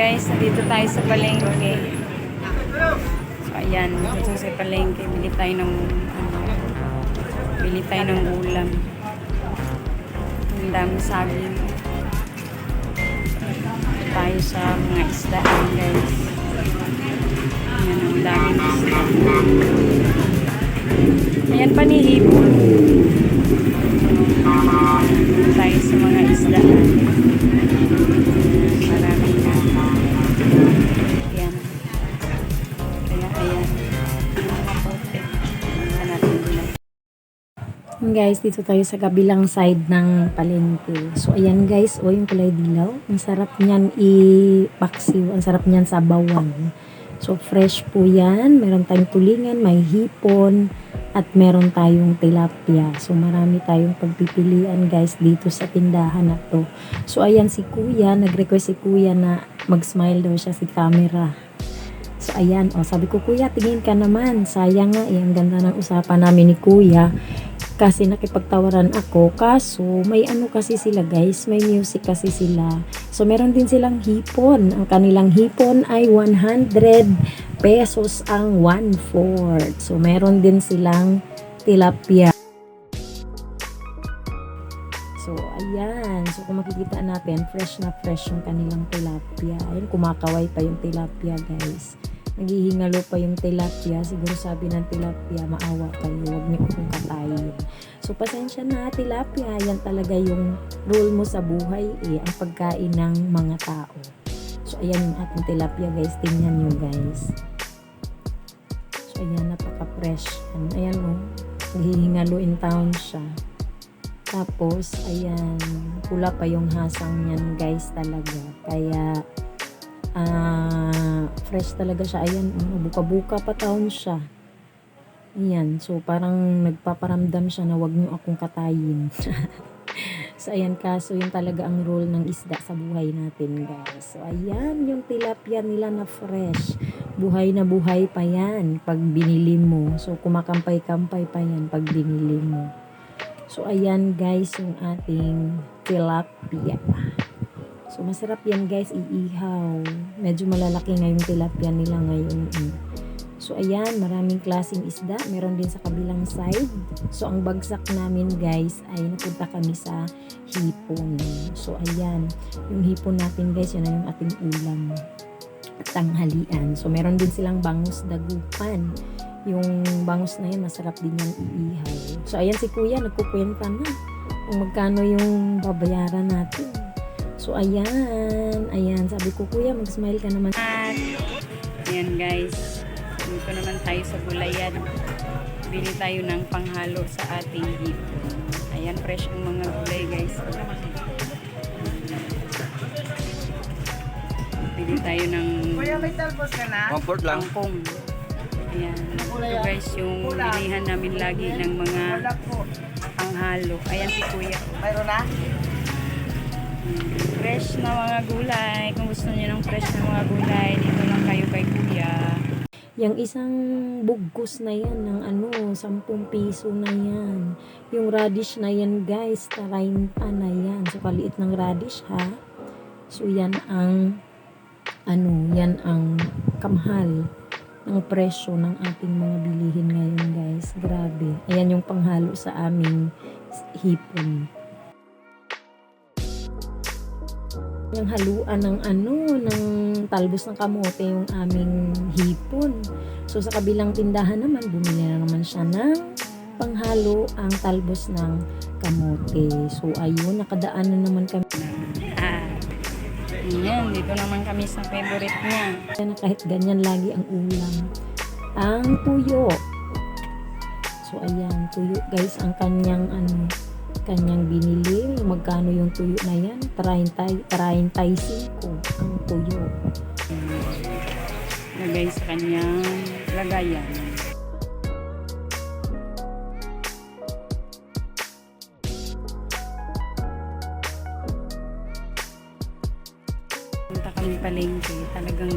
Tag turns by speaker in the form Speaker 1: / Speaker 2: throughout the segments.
Speaker 1: guys, dito tayo sa palengke. So ayan, dito sa palengke, bili tayo ng ano, bili tayo ng ulam. Ang dami saging. Dito tayo sa mga isdaan guys. Ayan, ang daming isda. Ayan pa ni Hipon. Dito tayo sa mga isdaan.
Speaker 2: Guys, dito tayo sa kabilang side ng palengke. So, ayan guys, o yung kulay dilaw. Ang sarap niyan i-paksiw. Ang sarap niyan sa bawang. So, fresh po yan. Meron tayong tulingan, may hipon, at meron tayong tilapia. So, marami tayong pagpipilian guys dito sa tindahan na to. So, ayan si kuya. Nag-request si kuya na mag-smile daw siya si camera. So, ayan. O, sabi ko, kuya, tingin ka naman. Sayang nga, eh, ang ganda ng usapan namin ni kuya kasi nakipagtawaran ako kaso may ano kasi sila guys may music kasi sila. So meron din silang hipon. Ang kanilang hipon ay 100 pesos ang 1 fourth so meron din silang tilapia. So ayan. So kung makikita natin fresh na fresh yung kanilang tilapia. Ayun kumakaway pa yung tilapia guys naghihingalo pa yung tilapia. Siguro sabi ng tilapia, maawa kayo, huwag niyo akong katayin. So, pasensya na, tilapia, yan talaga yung rule mo sa buhay eh, ang pagkain ng mga tao. So, ayan yung ating tilapia guys, tingnan nyo guys. So, ayan, napaka-fresh. Ayan, ayan o, naghihingalo in town siya. Tapos, ayan, pula pa yung hasang niyan guys talaga. Kaya, ah fresh talaga siya. Ayan, oh, buka-buka pa taon siya. Ayan, so parang nagpaparamdam siya na wag niyo akong katayin. so ayan, kaso yun talaga ang role ng isda sa buhay natin guys. So ayan, yung tilapia nila na fresh. Buhay na buhay pa yan pag binili mo. So kumakampay-kampay pa yan pag binili mo. So ayan guys, yung ating tilapia. So, masarap yan guys, iihaw. Medyo malalaki nga yung tilapia nila ngayon. eh. So, ayan, maraming klaseng isda. Meron din sa kabilang side. So, ang bagsak namin guys ay napunta kami sa hipon. So, ayan, yung hipon natin guys, yun na yung ating ulam. Tanghalian. So, meron din silang bangus dagupan. Yung bangus na yun, masarap din yung iihaw. So, ayan si kuya, nagkukwenta na kung magkano yung babayaran natin. So, ayan. Ayan. Sabi ko, kuya, mag-smile ka naman.
Speaker 1: At, ayan guys. Dito naman tayo sa gulayan. Bili tayo ng panghalo sa ating hipon. Ayan, fresh ang mga gulay guys. Bili tayo ng
Speaker 3: Kuya, may talbos ka na?
Speaker 4: Comfort lang.
Speaker 1: kangkong. Ayan. Ito guys, yung bilihan namin lagi ng mga panghalo. Ayan si kuya.
Speaker 3: Mayroon na?
Speaker 1: Fresh na mga gulay. Kung gusto niyo ng fresh na mga gulay, dito lang kayo kay kuya.
Speaker 2: Yung isang bugkos na yan ng ano, 10 piso na yan. Yung radish na yan, guys, 30 na yan. So, kaliit ng radish, ha? So, yan ang ano, yan ang kamahal ng presyo ng ating mga bilihin ngayon, guys. Grabe. Ayan yung panghalo sa aming hipon. Yung haluan ng ano, ng talbos ng kamote yung aming hipon. So sa kabilang tindahan naman, bumili na naman siya ng panghalo ang talbos ng kamote. So ayun, nakadaan na naman kami
Speaker 1: Ah. Ayan, dito naman kami sa favorite niya.
Speaker 2: na kahit ganyan lagi ang ulam. Ang tuyo. So ayan, tuyo guys, ang kanyang ano, kanyang binili. Magkano yung tuyo na yan? 30, 35 ang tuyo.
Speaker 1: Lagay sa kanyang lagayan. Punta kami palengke. Talagang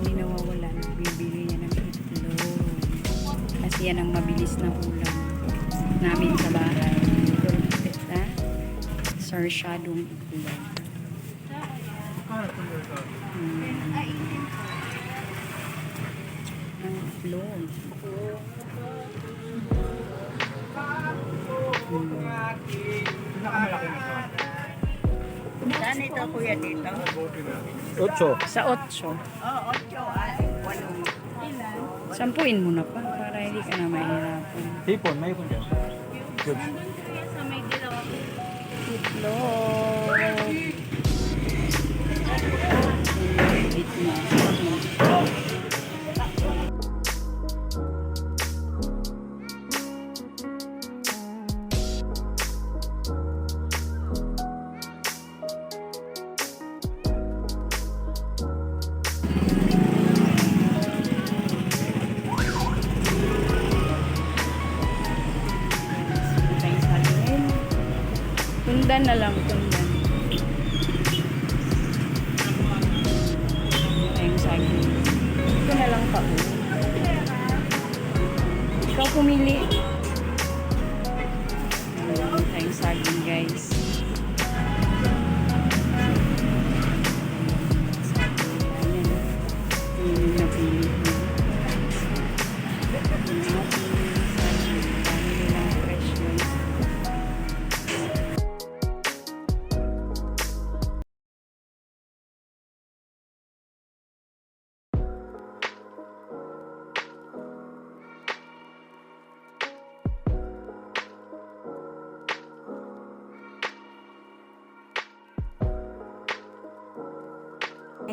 Speaker 1: hindi nawawala. Bibili niya ng itlog. Kasi yan ang mabilis na ulam namin sa bahay. Sarsyadong itlog. Hmm. Ang floor.
Speaker 3: Saan ito kuya dito?
Speaker 4: Ocho.
Speaker 1: Sa 8.
Speaker 3: Oo, oh, ocho. Ay, walo.
Speaker 1: Sampuin mo na pa para hindi ka na mahirapan.
Speaker 4: Hipon, may hipon dyan. Good.
Speaker 1: Itlog. Itlog. Tundan na lang, tundan. Tayong saging. Ito na lang pa. oh. Ikaw pumili. Ayan, Tayong saging, guys.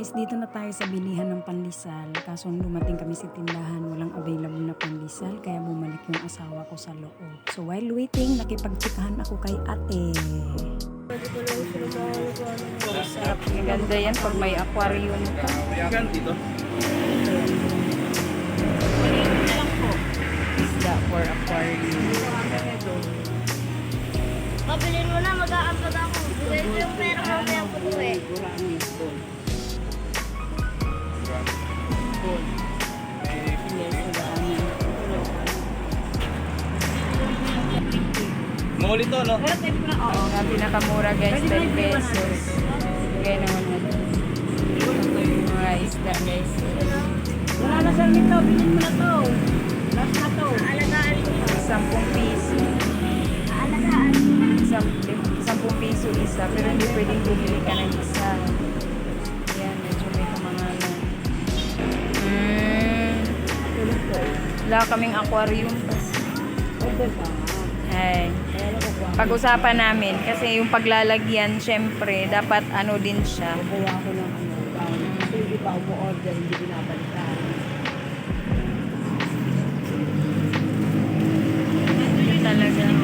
Speaker 1: Guys, dito na tayo sa bilihan ng pandesal. Kaso nung dumating kami sa tindahan, walang available na pandesal, kaya bumalik yung asawa ko sa loob. So while waiting, nakipagtsikahan ako kay ate. Sarap. Maganda yan pag may aquarium ka.
Speaker 4: Yan dito.
Speaker 1: Isda for aquarium.
Speaker 5: Pabilin mo na, mag-aabot ako. Pwede yung pera mo kaya po to eh.
Speaker 4: Muli to, no?
Speaker 1: Oo, nga pinakamura guys, 10 pesos. Kaya naman natin. Mga isda guys.
Speaker 3: Wala na sa nito, bilhin mo na to. Last na to.
Speaker 5: Alagaan mo.
Speaker 1: 10 piso.
Speaker 5: Alagaan.
Speaker 1: Isang, 10 piso isa, pero hindi pwedeng bumili ka ng isa. Wala kaming aquarium. Ay. Pag-usapan namin, kasi yung paglalagyan, syempre, dapat ano din siya.
Speaker 3: Gawa ko ng ano. Kasi yung iba umu-order, hindi binabalikan.
Speaker 1: Talaga.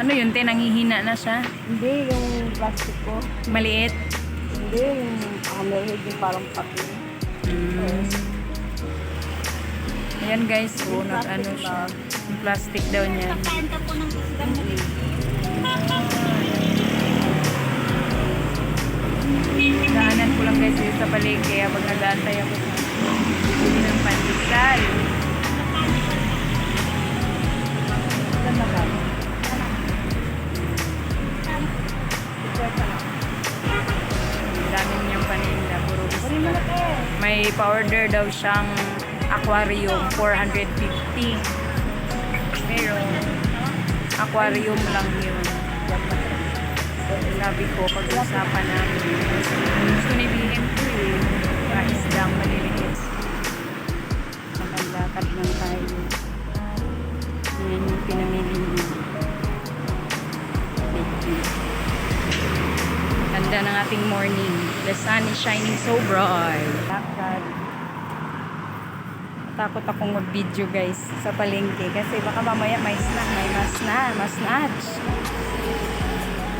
Speaker 1: Ano yun, te? Nangihina na siya?
Speaker 3: Hindi, yung plastic ko.
Speaker 1: Maliit?
Speaker 3: Hindi, yung hammerhead yung parang pati.
Speaker 1: Mm. Ayan guys, oh, nag-ano siya. Yung plastic daw niya.
Speaker 5: Kanta po ng isdang
Speaker 1: Daanan ko lang guys dito sa palengke, kaya pag nag-aantay ako ng pandesal. May powder daw siyang aquarium, 450. Pero, aquarium lang yun. Sabi ko, pag-usapan namin. Gusto ni BM ko eh. Mga isdang maliliit. Magandakad lang tayo. Yan yung pinamili niya. Ganda ng ating morning. The sun is shining so bright. Lakad. Takot akong mag-video guys sa palengke kasi baka mamaya may snack, may mas na, mas snatch.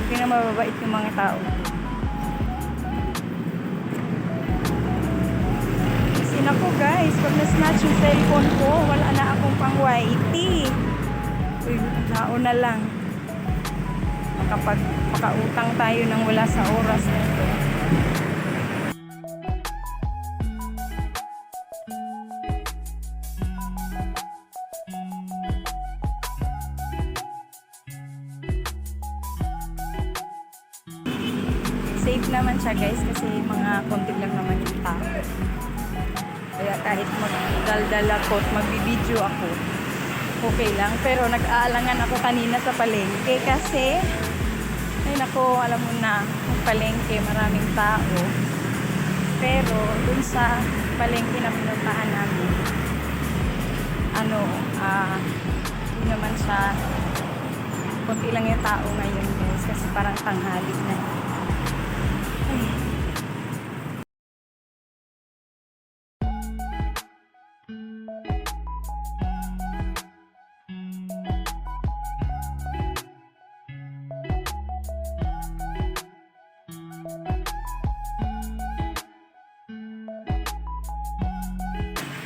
Speaker 1: Hindi na mababait yung mga tao. Kasi nako guys, pag na-snatch yung cellphone ko, wala na akong pang YT. Uy, tao na lang kapag makautang tayo ng wala sa oras nito. Safe naman siya guys kasi mga konti lang naman yung tao. Kaya kahit magdaldal ako at magbibideo ako, okay lang. Pero nag-aalangan ako kanina sa palengke kasi ay nako, alam mo na, ang palengke, maraming tao. Pero dun sa palengke na pinuntahan namin, ano, ah, hindi naman siya, konti lang yung tao ngayon guys, kasi parang tanghali na. Ay.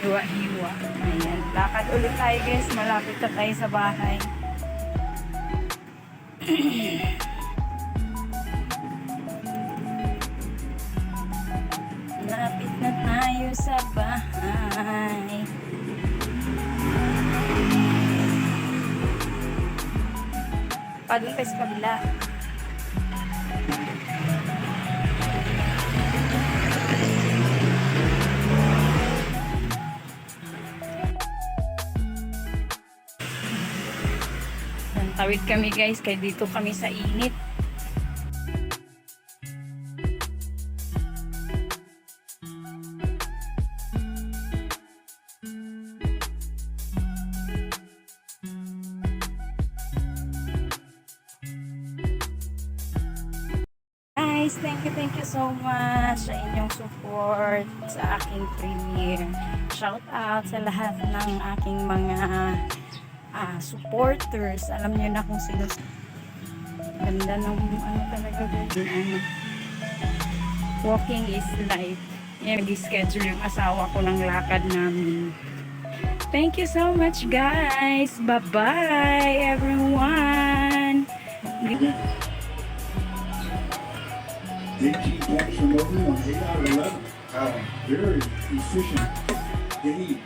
Speaker 1: Hiwa-hiwa. Ayan. Lakad ulit tayo guys. Malapit na tayo sa bahay. Malapit na tayo sa bahay. Padun tayo sa kabila. Yan, Tawid kami guys, kaya dito kami sa init. Guys, thank you, thank you so much sa inyong support sa aking premiere. Shout out sa lahat ng aking mga ah, supporters. Alam niyo na kung sino. Ganda ng ano talaga din. Ano. Walking is life. Yan, nag-schedule yung asawa ko ng lakad namin. Thank you so much, guys. Bye-bye, everyone.
Speaker 6: JG Jackson over on 8 out of 11. Uh, very efficient game.